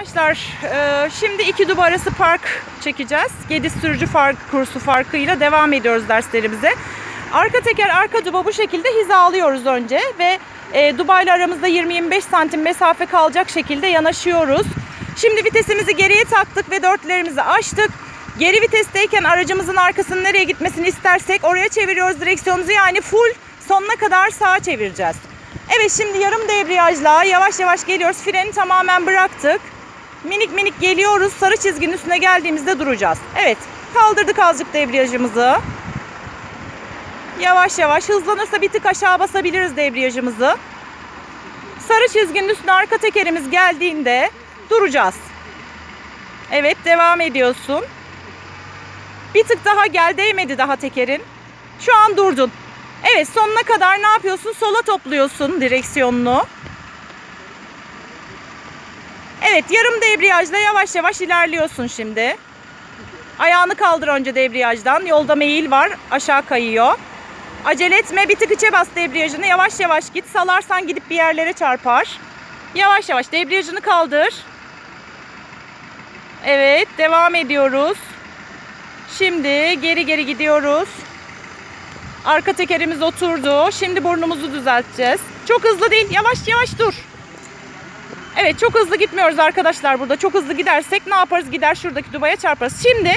Arkadaşlar e, şimdi iki Dubai arası park çekeceğiz. Gediz sürücü fark, kursu farkıyla devam ediyoruz derslerimize. Arka teker arka duba bu şekilde hizalıyoruz önce ve e, Dubai ile aramızda 20-25 santim mesafe kalacak şekilde yanaşıyoruz. Şimdi vitesimizi geriye taktık ve dörtlerimizi açtık. Geri vitesteyken aracımızın arkasının nereye gitmesini istersek oraya çeviriyoruz direksiyonumuzu yani full sonuna kadar sağa çevireceğiz. Evet şimdi yarım debriyajla yavaş yavaş geliyoruz. Freni tamamen bıraktık. Minik minik geliyoruz. Sarı çizginin üstüne geldiğimizde duracağız. Evet kaldırdık azıcık debriyajımızı. Yavaş yavaş hızlanırsa bir tık aşağı basabiliriz debriyajımızı. Sarı çizginin üstüne arka tekerimiz geldiğinde duracağız. Evet devam ediyorsun. Bir tık daha gel değmedi daha tekerin. Şu an durdun. Evet sonuna kadar ne yapıyorsun? Sola topluyorsun direksiyonunu. Evet yarım debriyajla yavaş yavaş ilerliyorsun şimdi. Ayağını kaldır önce debriyajdan. Yolda meyil var aşağı kayıyor. Acele etme bir tık içe bas debriyajını. Yavaş yavaş git. Salarsan gidip bir yerlere çarpar. Yavaş yavaş debriyajını kaldır. Evet devam ediyoruz. Şimdi geri geri gidiyoruz. Arka tekerimiz oturdu. Şimdi burnumuzu düzelteceğiz. Çok hızlı değil. Yavaş yavaş dur. Evet çok hızlı gitmiyoruz arkadaşlar burada. Çok hızlı gidersek ne yaparız? Gider şuradaki dubaya çarparız. Şimdi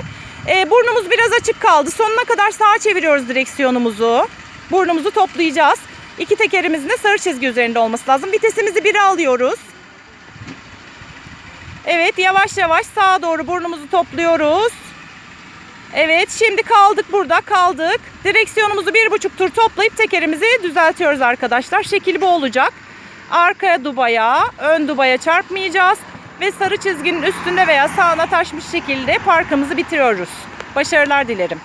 e, burnumuz biraz açık kaldı. Sonuna kadar sağa çeviriyoruz direksiyonumuzu. Burnumuzu toplayacağız. İki tekerimizin de sarı çizgi üzerinde olması lazım. Vitesimizi 1'e alıyoruz. Evet yavaş yavaş sağa doğru burnumuzu topluyoruz. Evet şimdi kaldık burada kaldık. Direksiyonumuzu bir buçuk tur toplayıp tekerimizi düzeltiyoruz arkadaşlar. Şekil bu olacak. Arkaya dubaya, ön dubaya çarpmayacağız. Ve sarı çizginin üstünde veya sağına taşmış şekilde parkımızı bitiriyoruz. Başarılar dilerim.